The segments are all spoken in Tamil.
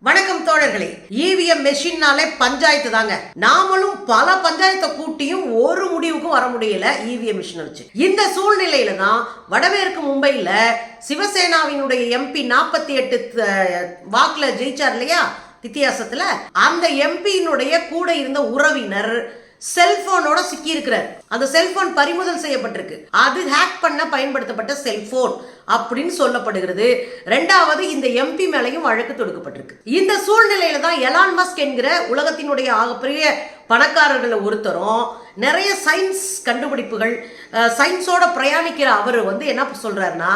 வணக்கம் தோழர்களே. இவிஎம் மெஷின்னாலே பஞ்சாயத்து தாங்க. நாமளும் பல பஞ்சாயத்தை கூட்டியும் ஒரு முடிவுக்கும் வர முடியல இவிஎம் மிஷினை வச்சு. இந்த சூழ்நிலையில தான் வடமேற்கு மும்பையில சிவசேனாவினுடைய எம்பி நாற்பத்தி எட்டு வாக்குல ஜெயிச்சார் இல்லையா? வித்தியாசத்துல. அந்த எம்பியினுடைய கூட இருந்த உறவினர் செல்போனோட சிக்கி இருக்கிறார் அந்த செல்போன் பறிமுதல் செய்யப்பட்டிருக்கு. அது ஹேக் பண்ண பயன்படுத்தப்பட்ட செல்போன் அப்படின்னு சொல்லப்படுகிறது. ரெண்டாவது இந்த எம்பி மேலையும் வழக்கு தொடுக்கப்பட்டிருக்கு. இந்த சூழ்நிலையில தான் எலான் மஸ்க் என்கிற உலகத்தினுடைய ஆகப்பெரிய பணக்காரர்களை ஒருத்தரும் நிறைய சயின்ஸ் கண்டுபிடிப்புகள் சயின்ஸோட பிரயாணிக்கிற அவர் வந்து என்ன சொல்றாருன்னா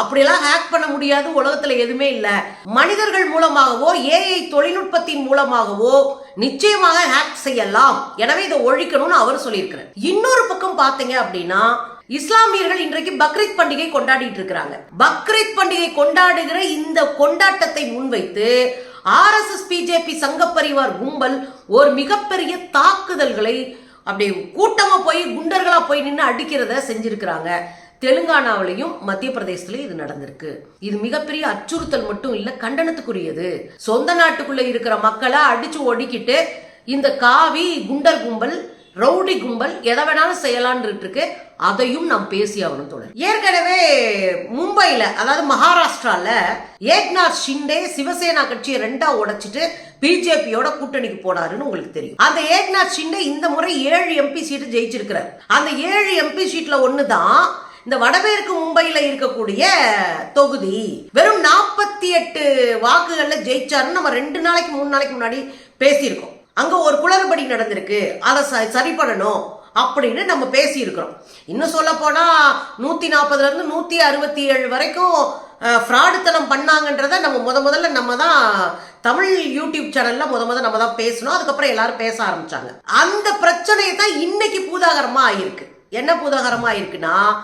அப்படியெல்லாம் ஹேக் பண்ண முடியாது. உலகத்துல எதுவுமே இல்லை. மனிதர்கள் மூலமாகவோ ஏஐ தொழில்நுட்பத்தின் மூலமாகவோ நிச்சயமாக ஹேக் செய்யலாம். எனவே இதை ஒழிக்கணும்னு அவர் சொல்லியிருக்கிறார். இன்னொரு பக்கம் பாத்தீங்க அப்படின்னா இஸ்லாமியர்கள் இன்றைக்கு பக்ரீத் பண்டிகை கொண்டாடிட்டு இருக்கிறாங்க. பக்ரீத் பண்டிகை கொண்டாடுகிற இந்த கொண்டாட்டத்தை முன்வைத்து ஆர்எஸ்எஸ் பிஜேபி சங்க பரிவார் கும்பல் ஒரு மிகப்பெரிய தாக்குதல்களை அப்படி கூட்டமா போய் குண்டர்களா போய் நின்று அடிக்கிறத செஞ்சிருக்கிறாங்க. தெலுங்கானாவிலையும் மத்திய பிரதேசத்திலையும் இது நடந்திருக்கு. இது மிகப்பெரிய அச்சுறுத்தல் மட்டும் இல்ல கண்டனத்துக்குரியது. சொந்த நாட்டுக்குள்ள இருக்கிற மக்களை அடிச்சு ஒடுக்கிட்டு இந்த காவி குண்டர் கும்பல் ரவுடி கும்பல் எதை வேணாலும் செய்யலான்னு இருக்கு அதையும் நாம் பேசி ஆகணும் தோழர். ஏற்கனவே மும்பையில் அதாவது மகாராஷ்டிரால ஏக்நாத் ஷிண்டே சிவசேனா கட்சியை ரெண்டா உடைச்சிட்டு பிஜேபியோட கூட்டணிக்கு போனாருன்னு உங்களுக்கு தெரியும். அந்த ஏக்நாத் ஷிண்டே இந்த முறை ஏழு எம்பி சீட்டு ஜெயிச்சிருக்கிறார். அந்த ஏழு எம்பி சீட்ல ஒன்று தான் இந்த வடமேற்கு மும்பையில இருக்கக்கூடிய தொகுதி வெறும் நாற்பத்தி எட்டு வாக்குகள்ல ஜெயிச்சாருன்னு நம்ம ரெண்டு நாளைக்கு மூணு நாளைக்கு முன்னாடி பேசியிருக்கோம். அங்க ஒரு குளறுபடி நடந்திருக்கு. அதை ச- சரி பண்ணணும் அப்படின்னு நம்ம பேசியிருக்கிறோம். இன்னும் சொல்ல போனா நூத்தி நாற்பதுல இருந்து நூத்தி அறுபத்தி ஏழு வரைக்கும் ஃப்ராடுத்தனம் பண்ணாங்கன்றத நம்ம முத முதல்ல நம்ம தான் தமிழ் யூடியூப் சேனல்ல முத முத நம்ம தான் பேசணும். அதுக்கப்புறம் எல்லாரும் பேச ஆரம்பிச்சாங்க. அந்த பிரச்சனையை தான் இன்னைக்கு பூதாகரமா ஆயிருக்கு. என்ன பூதாகரமா ஆயிருக்குன்னா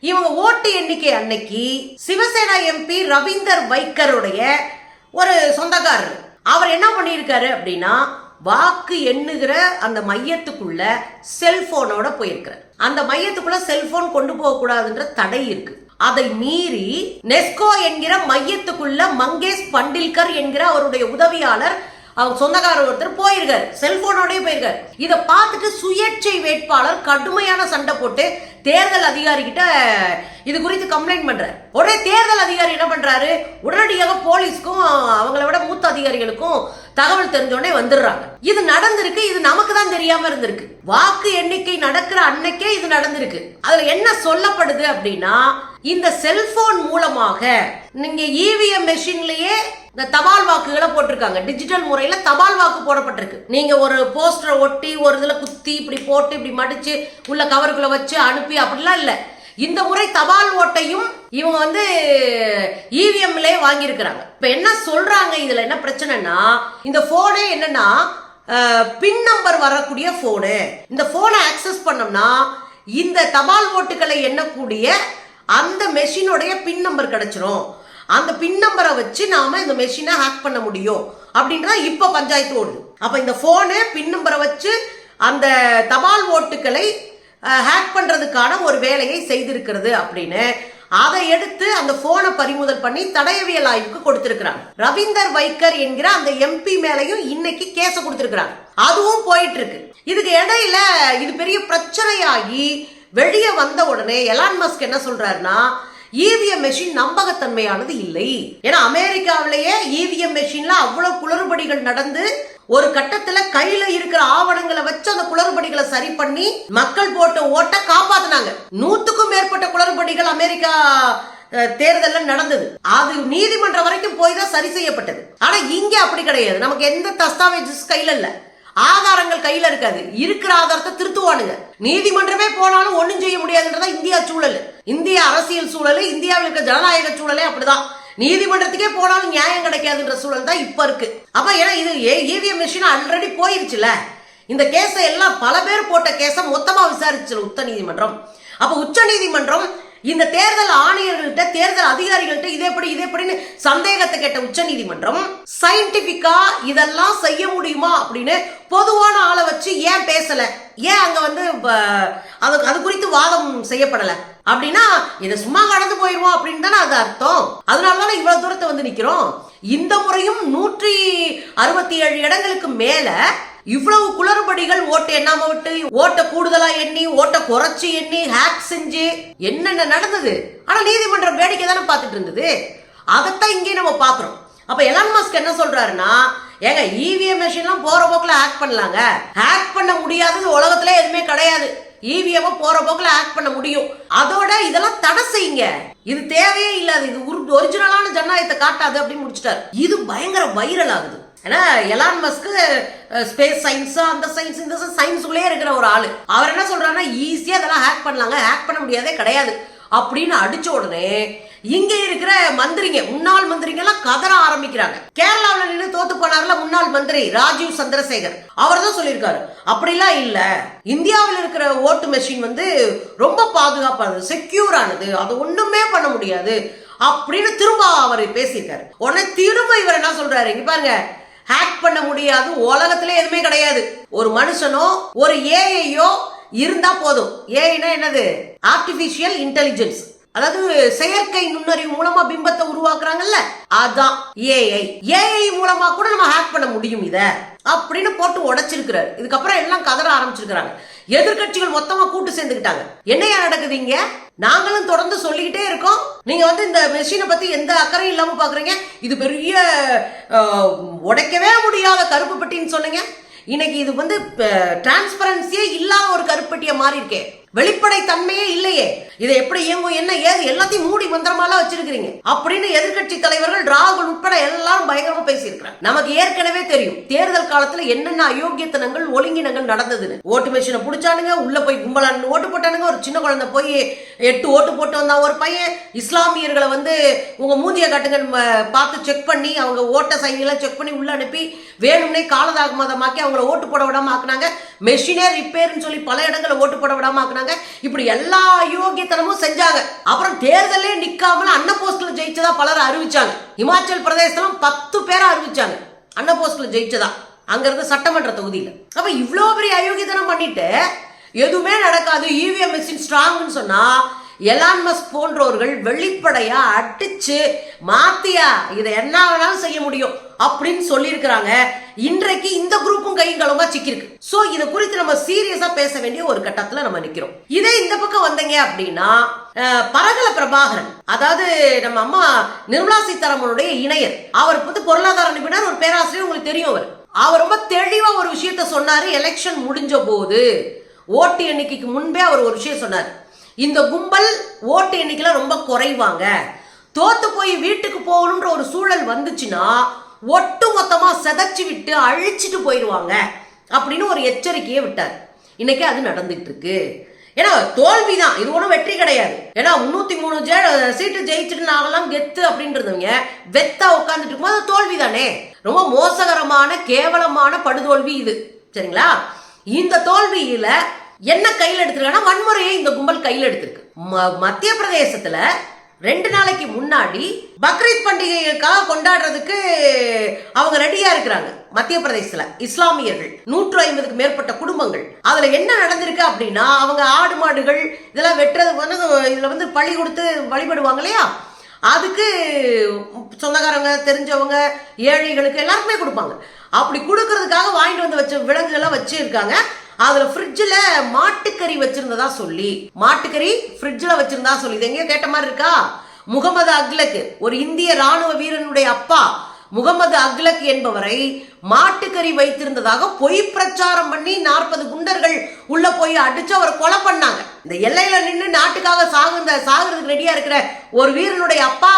இவங்க ஓட்டு எண்ணிக்கை அன்னைக்கு சிவசேனா எம்பி ரவீந்தர் வைக்கருடைய ஒரு சொந்தக்காரர். அவர் என்ன பண்ணியிருக்காரு அப்படின்னா வாக்கு எண்ணுகிற அந்த மையத்துக்குள்ள செல்போனோட போயிருக்கிறார். அந்த மையத்துக்குள்ள செல்போன் கொண்டு போக கூடாதுன்ற தடை இருக்கு. அதை மீறி நெஸ்கோ என்கிற மையத்துக்குள்ள மங்கேஷ் பண்டில்கர் என்கிற அவருடைய உதவியாளர் அவங்க சொந்தக்காரர் ஒருத்தர் போயிருக்காரு. செல்போனோடய போயிருக்காரு. இதை பார்த்துட்டு சுயேட்சை வேட்பாளர் கடுமையான சண்டை போட்டு தேர்தல் அதிகாரி கிட்ட இது குறித்து கம்ப்ளைண்ட் பண்றாரு. உடனே தேர்தல் அதிகாரி என்ன பண்றாரு? உடனடியாக போலீஸ்க்கும் அவங்கள விட மூத்த அதிகாரிகளுக்கும் தகவல் தெரிஞ்ச உடனே வந்துடுறாங்க. இது நடந்திருக்கு இது நமக்கு தான் தெரியாம இருந்திருக்கு. வாக்கு எண்ணிக்கை நடக்கிற அன்னைக்கே இது நடந்திருக்கு. அதுல என்ன சொல்லப்படுது அப்படின்னா இந்த செல்போன் மூலமாக நீங்க இவிஎம் மெஷின்லயே இந்த தபால் வாக்குகளை போட்டிருக்காங்க. டிஜிட்டல் முறையில தபால் வாக்கு போடப்பட்டிருக்கு. நீங்க ஒரு போஸ்டரை ஒட்டி ஒரு இதுல குத்தி இப்படி போட்டு இப்படி மடிச்சு உள்ள கவருக்குள்ள வச்சு அனுப்பி அப்படிலாம் இல்ல. இந்த முறை தபால் ஓட்டையும் இவங்க வந்து இவிஎம்ல வாங்கியிருக்கிறாங்க. இப்ப என்ன சொல்றாங்க? இதுல என்ன பிரச்சனைனா இந்த போனே என்னன்னா பின் நம்பர் வரக்கூடிய ஃபோனு இந்த ஃபோனை ஆக்சஸ் பண்ணோம்னா இந்த தபால் ஓட்டுகளை எண்ணக்கூடிய அந்த மெஷினுடைய பின் நம்பர் கிடைச்சிரும். அந்த பின் நம்பரை வச்சு நாம இந்த மெஷினை ஹேக் பண்ண முடியும். அப்படின்றத இப்ப பஞ்சாயத்து ஓடுது. அப்ப இந்த போனு பின் நம்பரை வச்சு அந்த தபால் ஓட்டுகளை ஹேக் பண்றதுக்கான ஒரு வேலையை செய்திருக்கிறது அப்படின்னு. அதை எடுத்து அந்த போனை பறிமுதல் பண்ணி தடயவியல் ஆய்வுக்கு கொடுத்திருக்கிறாங்க. ரவீந்தர் வைக்கர் என்கிற அந்த எம்பி மேலையும் இன்னைக்கு கேச கொடுத்திருக்கிறாங்க. அதுவும் போயிட்டு இருக்கு இதுக்கு இடையில இது பெரிய பிரச்சனையாகி வெளியே வந்த உடனே எலான் மஸ்க் என்ன சொல்றாருன்னா இவிஎம் மெஷின் நம்பகத்தன்மையானது இல்லை. ஏன்னா அமெரிக்காவிலேயே இவிஎம் மெஷின்ல அவ்வளவு குளறுபடிகள் நடந்து ஒரு கட்டத்துல கையில இருக்கிற ஆவணங்களை வச்சு அந்த குளறுபடிகளை சரி பண்ணி மக்கள் போட்ட ஓட்ட காப்பாத்தினாங்க. நூத்துக்கும் மேற்பட்ட குளறுபடிகள் அமெரிக்கா தேர்தலில் நடந்தது. அது நீதிமன்றம் வரைக்கும் போய் தான் சரி செய்யப்பட்டது. ஆனா இங்க அப்படி கிடையாது. நமக்கு எந்த தஸ்தாவேஜஸ் கையில இல்ல. ஆதாரங்கள் கையில இருக்காது. இருக்கிற ஆதாரத்தை திருத்துவானுங்க. நீதிமன்றமே போனாலும் ஒண்ணும் செய்ய முடியாதுன்றதா இந்தியா சூழல். இந்திய அரசியல் சூழல் இந்தியாவில் இருக்க ஜனநாயக சூழலே அப்படிதான். நீதிமன்றத்துக்கே போனாலும் நியாயம் கிடைக்காதுன்ற சூழல் தான் இப்போ இருக்கு. அப்போ ஏன்னா இது இவிஎம் மிஷின் ஆல்ரெடி போயிருச்சுல இந்த கேஸை எல்லாம் பல பேர் போட்ட கேஸை மொத்தமாக விசாரிச்சு உச்ச நீதிமன்றம் அப்போ உச்ச நீதிமன்றம் இந்த தேர்தல் ஆணையர்கள்ட்ட தேர்தல் அதிகாரிகள்ட்ட இது எப்படி எப்படின்னு சந்தேகத்தை கேட்ட உச்ச நீதிமன்றம் சயின்டிபிக்கா இதெல்லாம் செய்ய முடியுமா? அப்படின்னு பொதுவான ஆளை வச்சு ஏன் பேசல? ஏன் அங்க வந்து அது அது குறித்து வாதம் செய்யப்படல? அப்படின்னா இதை சும்மா கடந்து போயிருவோம் அப்படின்னு தானே அது அர்த்தம். அதனால தானே இவ்வளவு தூரத்தை வந்து நிக்கிறோம்? இந்த முறையும் நூற்றி அறுபத்தி ஏழு இடங்களுக்கு மேல இவ்வளவு குளறுபடிகள் ஓட்டு எண்ணாம விட்டு ஓட்ட கூடுதலா எண்ணி ஓட்ட குறைச்சு எண்ணி ஹேக் செஞ்சு என்னென்ன நடந்தது? ஆனா நீதிமன்றம் வேடிக்கை தானே பார்த்துட்டு இருந்தது. அதைத்தான் இங்கே நம்ம பார்க்குறோம். அப்ப எலான் மாஸ்க் என்ன சொல்றாருன்னா ஏங்க இவிஎம் மெஷின்லாம் போற போக்குல ஹேக் பண்ணலாங்க. ஹேக் பண்ண முடியாதது உலகத்துல எதுவுமே கிடையாது. இவிஎம் போற போக்குல ஹேக் பண்ண முடியும். அதோட இதெல்லாம் தடை செய்யுங்க. இது தேவையே இல்லாது. இது ஒரிஜினலான ஜனநாயகத்தை காட்டாது அப்படின்னு முடிச்சிட்டாரு. இது பயங்கர வைரல் ஆகுது. ஏன்னா எலான் மஸ்க்கு ஸ்பேஸ் சயின்ஸோ அந்த சயின்ஸ் இந்த சயின்ஸுக்குள்ளே இருக்கிற ஒரு ஆள். அவர் என்ன சொல்றாருன்னா ஈஸியாக அதெல்லாம் ஹேக் பண்ணலாங்க. ஹேக் பண்ண முடியாதே கிடையாது. அப்படின்னு அடிச்ச உடனே இங்க இருக்கிற மந்திரிங்க முன்னாள் மந்திரிங்க எல்லாம் கதற ஆரம்பிக்கிறாங்க. கேரளாவில் நின்று தோத்து போனார்ல முன்னாள் மந்திரி ராஜீவ் சந்திரசேகர். அவர் தான் சொல்லியிருக்காரு. அப்படிலாம் இல்ல. இந்தியாவில் இருக்கிற ஓட்டு மெஷின் வந்து ரொம்ப பாதுகாப்பானது செக்யூர் ஆனது அது ஒண்ணுமே பண்ண முடியாது. அப்படின்னு திரும்ப அவர் பேசியிருக்காரு. உடனே திரும்ப இவர் என்ன சொல்றாரு? இங்க பாருங்க. ஹேக் பண்ண முடியாது. உலகத்துல எதுவுமே கிடையாது. ஒரு மனுஷனோ ஒரு ஏஐயோ இருந்தா போதும். ஏஐனா என்னது? ஆர்டிபிஷியல் இன்டெலிஜென்ஸ் அதாவது செயற்கை நுண்ணறிவு மூலமா பிம்பத்தை உருவாக்குறாங்கல்ல? அதான் ஏஐ ஏஐ மூலமா கூட நம்ம ஹேக் பண்ண முடியும் இத. அப்படின்னு போட்டு உடைச்சிருக்கிறாரு. இதுக்கப்புறம் எல்லாம் கதற ஆரம்பிச்சிருக்கிறாங்க. எதிர்க்கட்சிகள் மொத்தமா கூட்டு சேர்ந்துக்கிட்டாங்க. என்னையா நடக்குதுங்க நாங்களும் தொடர்ந்து சொல்லிக்கிட்டே இருக்கோம். நீங்க வந்து இந்த மெஷினை பத்தி எந்த அக்கறையும் இல்லாம பாக்குறீங்க. இது பெரிய உடைக்கவே முடியாத கருப்பு பெட்டின்னு சொன்னீங்க இன்னைக்கு இது வந்து டிரான்ஸ்பரன்சியே இல்லாத ஒரு கருப்பட்டிய மாறி இருக்கேன் வெளிப்படை தன்மையே இல்லையே. இதை எப்படி இயங்கும் என்ன ஏது எல்லாத்தையும் மூடி மந்திரமாலாம் வச்சிருக்கீங்க அப்படின்னு எதிர்க்கட்சி தலைவர்கள் ராகுல் உட்பட எல்லாரும் பயங்கரமா பேசியிருக்கிறாங்க. நமக்கு ஏற்கனவே தெரியும் தேர்தல் காலத்துல என்னென்ன அயோக்கியத்தனங்கள் ஒழுங்கினங்கள் நடந்ததுன்னு. ஓட்டு மிஷினை புடிச்சானுங்க உள்ள போய் கும்பலா ஓட்டு போட்டானுங்க ஒரு சின்ன குழந்தை போய் எட்டு ஓட்டு போட்டு வந்தான் ஒரு பையன் இஸ்லாமியர்களை வந்து உங்க மூந்திய காட்டுங்க பார்த்து செக் பண்ணி அவங்க ஓட்ட சைனெல்லாம் செக் பண்ணி உள்ள அனுப்பி வேணும்னே காலதாமதமாக்கி அவங்கள ஓட்டு போட விடாம ஆக்குனாங்க. மெஷினே ரிப்பேர்னு சொல்லி பல இடங்களை ஓட்டு போட விடாம ஆக்குனாங்க. இப்படி எல்லா அயோக்கியத்தனமும் செஞ்சாங்க. அப்புறம் தேர்தலே நிக்காமல அன்ன போஸ்ட்ல ஜெயிச்சதா பலர் அறிவிச்சாங்க. இமாச்சல் பிரதேசத்துல பத்து பேரை அறிவிச்சாங்க. அன்ன போஸ்ட்ல ஜெயிச்சதா. அங்கிருந்து சட்டமன்ற தொகுதியில். அப்ப இவ்வளோ பெரிய அயோக்கியத்தனம் பண்ணிட்டு எதுவுமே நடக்காது. இவிஎம் மிஷின் ஸ்ட்ராங்னு சொன்னா எலான் மஸ்க் போன்றவர்கள் வெளிப்படையா அடிச்சு மாத்தியா? இதை என்ன வேணாலும் செய்ய முடியும் அப்படின்னு சொல்லியிருக்கிறாங்க. இன்றைக்கு இந்த குரூப்பும் கையும் களமா சிக்கிருக்கு சோ இத குறித்து நம்ம சீரியஸா பேச வேண்டிய ஒரு கட்டத்துல நம்ம நிக்கிறோம். இதே இந்த பக்கம் வந்தீங்க அப்படின்னா பரகல பிரபாகரன் அதாவது நம்ம அம்மா நிர்மலா சீதாராமனுடைய இணையர் அவர் வந்து பொருளாதார நிபுணர் ஒரு பேராசிரியர் உங்களுக்கு தெரியும் அவர். அவர் ரொம்ப தெளிவா ஒரு விஷயத்த சொன்னாரு. எலெக்ஷன் முடிஞ்ச போது ஓட்டு எண்ணிக்கைக்கு முன்பே அவர் ஒரு விஷயம் சொன்னார். இந்த கும்பல் ஓட்டு எண்ணிக்கையில் ரொம்ப குறைவாங்க. தோத்து போய் வீட்டுக்கு போகணுன்ற ஒரு சூழல் வந்துச்சுன்னா ஒட்டு மொத்தமாக செதைச்சு விட்டு அழிச்சிட்டு போயிடுவாங்க அப்படின்னு ஒரு எச்சரிக்கையை விட்டார். இன்னைக்கு அது நடந்துட்டு இருக்கு ஏன்னா தோல்வி தான் இது ஒன்றும் வெற்றி கிடையாது. ஏன்னா முன்னூத்தி மூணு ஜே சீட்டு ஜெயிச்சுட்டு நாங்களாம் கெத்து அப்படின்றதுங்க. வெத்தா உட்காந்துட்டு இருக்கும்போது அது தோல்வி தானே ரொம்ப மோசகரமான கேவலமான படுதோல்வி இது. சரிங்களா? இந்த தோல்வியில என்ன கையில் எடுத்துருக்காங்கன்னா வன்முறையை இந்த கும்பல் கையில் எடுத்திருக்கு. ம- மத்திய பிரதேசத்துல ரெண்டு நாளைக்கு முன்னாடி பக்ரீத் பண்டிகைக்காக கொண்டாடுறதுக்கு அவங்க ரெடியா இருக்கிறாங்க. மத்திய பிரதேசத்துல இஸ்லாமியர்கள் நூற்று ஐம்பதுக்கு மேற்பட்ட குடும்பங்கள். அதுல என்ன நடந்திருக்கு அப்படின்னா அவங்க ஆடு மாடுகள் இதெல்லாம் வெட்டுறது வந்து இதுல வந்து பழி கொடுத்து வழிபடுவாங்க இல்லையா? அதுக்கு சொந்தக்காரங்க தெரிஞ்சவங்க ஏழைகளுக்கு எல்லாருக்குமே கொடுப்பாங்க. அப்படி கொடுக்கறதுக்காக வாங்கிட்டு வந்து வச்ச விலங்குகள்லாம் வச்சிருக்காங்க. அதுல ஃப்ரிட்ஜில் மாட்டுக்கறி வச்சிருந்ததா சொல்லி மாட்டுக்கறி ஃப்ரிட்ஜில் வச்சிருந்தா சொல்லி. இது எங்கேயோ கேட்ட மாதிரி இருக்கா? முகமது அக்லக்கு ஒரு இந்திய ராணுவ வீரனுடைய அப்பா முகமது அக்லக் என்பவரை மாட்டுக்கறி வைத்திருந்ததாக பொய் பிரச்சாரம் பண்ணி நாற்பது குண்டர்கள் உள்ள போய் அடிச்சு அவர் கொலை பண்ணாங்க. இந்த எல்லையில நின்று நாட்டுக்காக சாகுந்த சாகுறதுக்கு ரெடியா இருக்கிற ஒரு வீரனுடைய அப்பா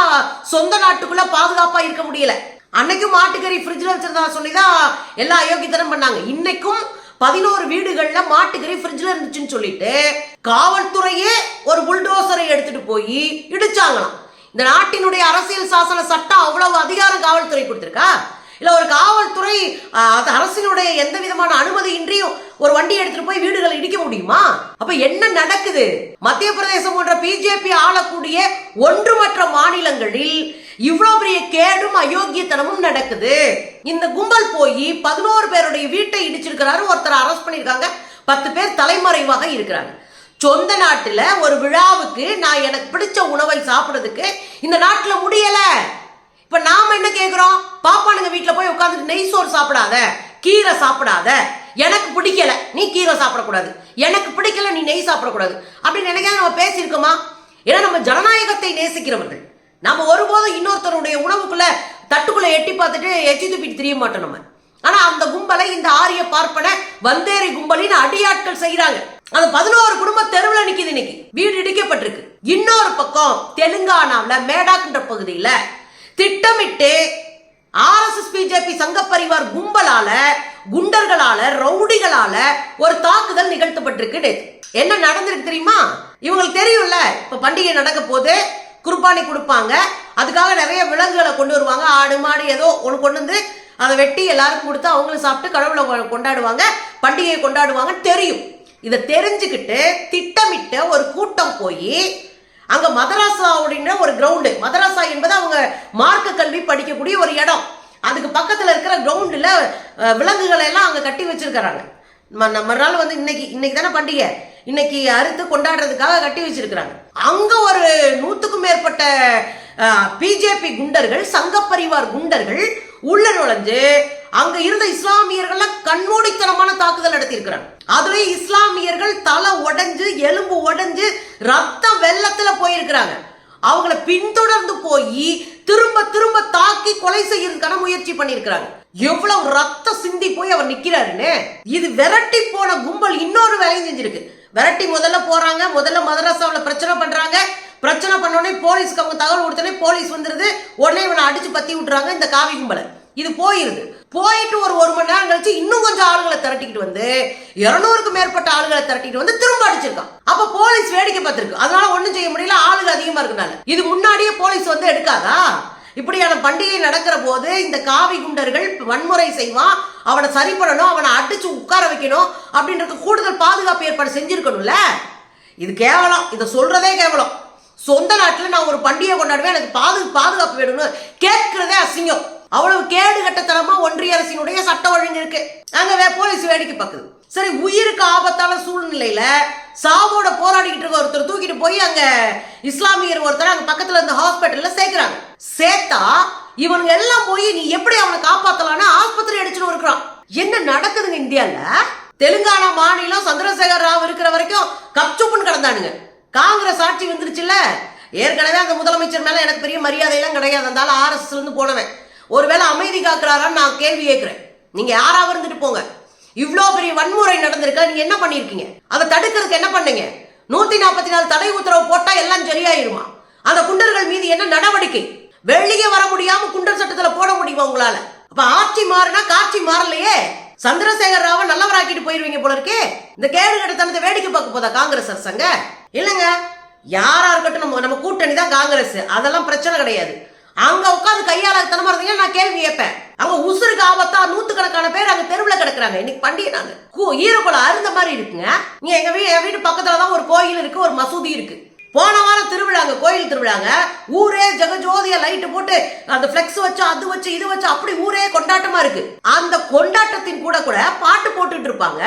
சொந்த நாட்டுக்குள்ள பாதுகாப்பா இருக்க முடியல. அன்னைக்கும் மாட்டுக்கறி ஃப்ரிட்ஜில் வச்சிருந்தா சொல்லிதான் எல்லா அயோக்கியத்தனம் பண்ணாங்க. இன்னைக்கும் பதினோரு வீடுகள்ல மாட்டுக்கறி ஃப்ரிட்ஜ்ல இருந்துச்சுன்னு சொல்லிட்டு காவல்துறையே ஒரு புல்டோசரை எடுத்துட்டு போய் இடிச்சாங்களாம். இந்த நாட்டினுடைய அரசியல் சாசன சட்டம் அவ்வளவு அதிகாரம் காவல்துறை கொடுத்துருக்கா? இல்லை ஒரு காவல்துறை ஆஹ், அரசினுடைய எந்த விதமான அனுமதியின்றியும் ஒரு வண்டி எடுத்துட்டு போய் வீடுகளை இடிக்க முடியுமா? அப்ப என்ன நடக்குது? மத்திய பிரதேசம் போன்ற பிஜேபி ஆளக்கூடிய ஒன்றுமற்ற மாநிலங்களில் இவ்வளவு பெரிய கேடும் அயோக்கியத்தனமும் நடக்குது. இந்த கும்பல் போய் பதினோரு பேருடைய வீட்டை இடிச்சிருக்கிறாரு. ஒருத்தர் அரெஸ்ட் பண்ணிருக்காங்க பத்து பேர் தலைமறைவாக இருக்கிறாங்க. சொந்த நாட்டில் ஒரு விழாவுக்கு நான் எனக்கு பிடிச்ச உணவை சாப்பிட்றதுக்கு இந்த நாட்டில் முடியலை. இப்போ நாம் என்ன கேட்குறோம் பாப்பானுங்க வீட்டில் போய் உட்காந்துட்டு நெய் சோறு சாப்பிடாத கீரை சாப்பிடாத. எனக்கு பிடிக்கல. நீ கீரை சாப்பிடக்கூடாது. எனக்கு பிடிக்கல நீ நெய் சாப்பிடக்கூடாது. அப்படின்னு நினைக்காத நம்ம பேசியிருக்கோமா? ஏன்னா நம்ம ஜனநாயகத்தை நேசிக்கிறவர்கள். நம்ம ஒருபோதும் இன்னொருத்தருடைய உணவுக்குள்ள தட்டுக்குள்ள எட்டி பார்த்துட்டு எச்சி துப்பிட்டு திரிய மாட்டோம் நம்ம. ஆனா அந்த கும்பலை இந்த ஆரிய பார்ப்பன வந்தேரி கும்பலின் அடியாட்கள் செய்யறாங்க அந்த பதினோரு குடும்ப தெருவில் நிக்குது இன்னைக்கு. வீடு இடிக்கப்பட்டிருக்கு. இன்னொரு பக்கம் தெலுங்கானாவில் மேடாக்குன்ற பகுதியில் திட்டமிட்டு ஆர்எஸ்எஸ் பிஜேபி சங்க பரிவார் கும்பலால குண்டர்களால ரவுடிகளால ஒரு தாக்குதல் நிகழ்த்தப்பட்டிருக்கு என்ன நடந்திருக்கு தெரியுமா? இவங்களுக்கு தெரியும்ல இப்ப பண்டிகை நடக்க போது குர்பானி கொடுப்பாங்க அதுக்காக நிறைய விலங்குகளை கொண்டு வருவாங்க ஆடு மாடு ஏதோ ஒன்று கொண்டு வந்து அதை வெட்டி எல்லாருக்கும் கொடுத்து அவங்களும் சாப்பிட்டு கடவுளை கொண்டாடுவாங்க பண்டிகையை கொண்டாடுவாங்கன்னு தெரியும். இதை தெரிஞ்சுக்கிட்டு திட்டமிட்ட ஒரு கூட்டம் போய் அங்க மதராசா அப்படின்ற ஒரு கிரவுண்டு மதராசா என்பது அவங்க மார்க்க கல்வி படிக்கக்கூடிய ஒரு இடம். அதுக்கு பக்கத்தில் இருக்கிற கிரவுண்டில் விலங்குகளை எல்லாம் அங்கே கட்டி வச்சிருக்கிறாங்க. நம்ம நாள் வந்து இன்னைக்கு இன்னைக்கு தானே பண்டிகை. இன்னைக்கு அறுத்து கொண்டாடுறதுக்காக கட்டி வச்சிருக்கிறாங்க. அங்க ஒரு நூத்துக்கும் மேற்பட்ட பிஜேபி குண்டர்கள் சங்க பரிவார் குண்டர்கள் உள்ள நுழைஞ்சு அங்க இருந்த இஸ்லாமியர்கள்லாம் கண்மூடித்தனமான தாக்குதல் நடத்தியிருக்கிறாங்க. அதுலயும் இஸ்லாமியர்கள் தலை உடைஞ்சு எலும்பு உடைஞ்சு ரத்தம் வெள்ளத்துல போயிருக்கிறாங்க. அவங்கள பின்தொடர்ந்து போய் திரும்ப திரும்ப தாக்கி கொலை செய்யறதுக்கான முயற்சி பண்ணியிருக்கிறாங்க. எவ்வளவு ரத்தம் சிந்தி போய் அவர் நிக்கிறாருன்னு? இது விரட்டி போன கும்பல் இன்னொரு வேலையும் செஞ்சிருக்கு. விரட்டி முதல்ல போறாங்க முதல்ல மதரசாவில் பிரச்சனை பண்றாங்க. பிரச்சனை பண்ணோடனே போலீஸ்க்கு அவங்க தகவல் கொடுத்தோடனே போலீஸ் வந்துருது. உடனே இவனை அடிச்சு பத்தி விட்டுறாங்க இந்த காவி கும்பலை. இது போயிருது. போயிட்டு ஒரு ஒரு மணி நேரம் கழிச்சு இன்னும் கொஞ்சம் ஆளுங்களை திரட்டிக்கிட்டு வந்து இருநூறுக்கு மேற்பட்ட ஆளுகளை திரட்டிக்கிட்டு வந்து திரும்ப அடிச்சிருக்கான். அப்ப போலீஸ் வேடிக்கை பார்த்திருக்கு. அதனால ஒண்ணும் செய்ய முடியல. ஆளுங்க அதிகமா இருக்கனால. இது முன்னாடியே போலீஸ் வந்து எடுக்காதா? இப்படியான பண்டிகை நடக்கிற போது இந்த காவி குண்டர்கள் வன்முறை செய்வான் அவனை சரி பண்ணணும் அவனை அடிச்சு உட்கார வைக்கணும் அப்படின்றது கூடுதல் பாதுகாப்பு ஏற்பாடு செஞ்சிருக்கணும்ல? இது கேவலம். இதை சொல்றதே கேவலம். சொந்த நாட்டில் நான் ஒரு பண்டிகை கொண்டாடுவேன் எனக்கு பாது பாதுகாப்பு வேணும்னு கேட்கிறதே அசிங்கம் அவ்வளவு கேடு கட்டத்தனமா ஒன்றிய அரசினுடைய சட்ட ஒழுங்கு இருக்கு அங்க வே- போலீஸ் வேடிக்கை பார்க்குது. சரி உயிருக்கு ஆபத்தான சூழ்நிலையில சாவோட போராடிக்கிட்டு இருக்க ஒருத்தர் தூக்கிட்டு போய் அங்க இஸ்லாமியர் ஒருத்தர் அங்க பக்கத்துல இருந்த ஹாஸ்பிட்டல்ல சேர்க்கிறாங்க. சேர்த்தா இவனுங்க எல்லாம் போய் நீ எப்படி அவனை காப்பாத்தலாம்னு ஆஸ்பத்திரி அடிச்சுட்டு இருக்கிறான். என்ன நடக்குதுங்க இந்தியால? தெலுங்கானா மாநிலம் சந்திரசேகர் ராவ் இருக்கிற வரைக்கும் கப்சுப்புன்னு கிடந்தானுங்க. காங்கிரஸ் ஆட்சி வந்துருச்சுல்ல? ஏற்கனவே அந்த முதலமைச்சர் மேல எனக்கு பெரிய மரியாதையெல்லாம் கிடையாது. அந்த ஆள் இருந்து போனவன். ஒருவேளை அமைதி காக்குறாரான்னு நான் கேள்வி கேட்கிறேன். நீங்க யாராவது இருந்துட்டு போங்க. இவ்வளோ பெரிய வன்முறை நடந்திருக்கா நீங்க என்ன பண்ணிருக்கீங்க? அதை தடுக்கிறதுக்கு என்ன பண்ணுங்க? நூத்தி நாற்பத்தி நாலு தடை உத்தரவு போட்டா எல்லாம் சரியாயிருமா? அந்த குண்டர்கள் மீது என்ன நடவடிக்கை? வெளியே வர முடியாம குண்டர் சட்டத்துல போட முடியுமா உங்களால? அப்ப ஆட்சி மாறினா காட்சி மாறலையே. சந்திரசேகர் ராவ நல்லவராக்கிட்டு போயிருவீங்க போல இருக்கே. இந்த கேடு கட்டத்தனத்தை வேடிக்கை பார்க்க போதா காங்கிரஸ் அரசாங்க? இல்லைங்க. யாரா இருக்கட்டும் நம்ம நம்ம கூட்டணி தான் காங்கிரஸ். அதெல்லாம் பிரச்சனை கிடையாது. அங்க உட்காந்து கையாளத்தனமா இருந்தீங்கன்னா நான் கேள்வி கேட்பேன். அங்க உசுருக்கு ஆபத்தா நூத்துக்கணக்கான பேர் அங்க தெருவுல கிடக்குறாங்க. இன்னைக்கு பண்டிகை நாங்க ஈரக்குளம் அருந்த மாதிரி இருக்குங்க. நீங்க எங்க வீடு என் வீட்டு பக்கத்துல தான் ஒரு கோயில் இருக்கு ஒரு மசூதி இருக்கு. போன வாரம் திருவிழாங்க கோயில் திருவிழாங்க. ஊரே ஜெகஜோதியா லைட்டு போட்டு அந்த ஃப்ளெக்ஸ் வச்சு அது வச்சு இது வச்சு அப்படி ஊரே கொண்டாட்டமா இருக்கு. அந்த கொண்டாட்டத்தின் கூட கூட பாட்டு போட்டுட்டு இருப்பாங்க.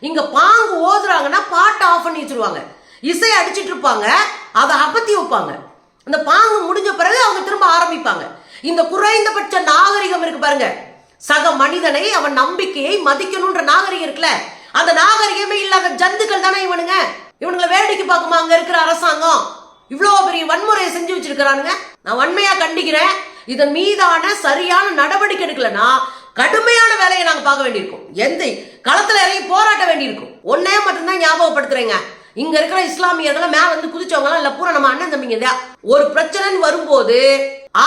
இங்க பாங்கு ஓதுறாங்கன்னா பாட்டு ஆஃப் பண்ணி வச்சிருவாங்க. இசை அடிச்சிட்டு இருப்பாங்க. அதை அபத்தி வைப்பாங்க. அந்த பாங்கு முடிஞ்ச பிறகு அவங்க திரும்ப ஆரம்பிப்பாங்க. இந்த குறைந்தபட்ச நாகரிகம் இருக்கு பாருங்க. சக மனிதனை அவன் நம்பிக்கையை மதிக்கணும்ன்ற நாகரிகம் இருக்குல்ல. அந்த நாகரிகமே இல்லாத ஜந்துக்கள் தானே இவனுங்க. இவனுங்களை வேடிக்கை பார்க்குமா அங்க இருக்கிற அரசாங்கம்? இவ்வளோ பெரிய வன்முறையை செஞ்சு வச்சிருக்கிறானுங்க. நான் வன்மையா கண்டிக்கிறேன். இதன் மீதான சரியான நடவடிக்கை எடுக்கலனா கடுமையான வேலையை நாங்க பார்க்க வேண்டியிருக்கும். எந்த களத்துல இறங்கி போராட்ட வேண்டியிருக்கும். ஒன்னே மட்டும்தான் ஞாபகப்படுத்துறேங்க. இங்க இருக்கிற இஸ்லாமியர்கள் மேல வந்து குதிச்சவங்களாம் இல்ல பூரா நம்ம அண்ணன் தம்பிங்க தான் ஒரு பிரச்சனைன்னு வரும்போது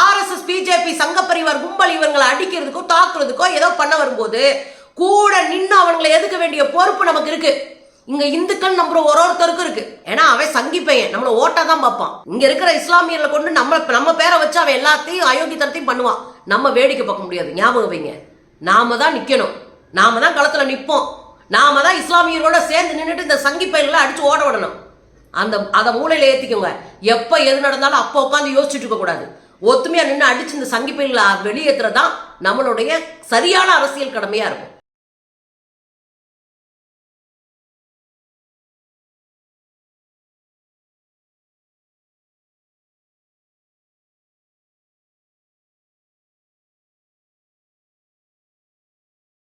ஆர்எஸ்எஸ் பிஜேபி சங்க பரிவார் கும்பல் இவங்களை அடிக்கிறதுக்கோ தாக்குறதுக்கோ ஏதோ பண்ண வரும்போது கூட நின்று அவங்களை எதுக்க வேண்டிய பொறுப்பு நமக்கு இருக்கு. இங்க இந்துக்கள் நம்புற ஒரு ஒருத்தருக்கும் இருக்கு. ஏன்னா அவன் சங்கி பையன். நம்மள ஓட்டா தான் பார்ப்பான். இங்க இருக்கிற இஸ்லாமியர்களை கொண்டு நம்ம நம்ம பேரை வச்சு அவன் எல்லாத்தையும் அயோக்கியத்தனத்தையும் பண்ணுவான். நம்ம வேடிக்கை பார்க்க முடியாது. ஞாபகம் வைங்க. நாம தான் நிக்கணும். நாம தான் களத்துல நிப்போம். நாம தான் இஸ்லாமியரோட சேர்ந்து நின்றுட்டு இந்த சங்கி பயிர்களை அடிச்சு ஓட விடணும். அந்த அதை மூளையில் ஏத்திக்கோங்க. எப்ப எது நடந்தாலும் அப்போ உட்காந்து யோசிச்சுட்டு இருக்க கூடாது. ஒத்துமையா நின்று அடிச்சு இந்த சங்கி பயிர்களை வெளியேற்றுறதா நம்மளுடைய சரியான அரசியல் கடமையா இருக்கும்.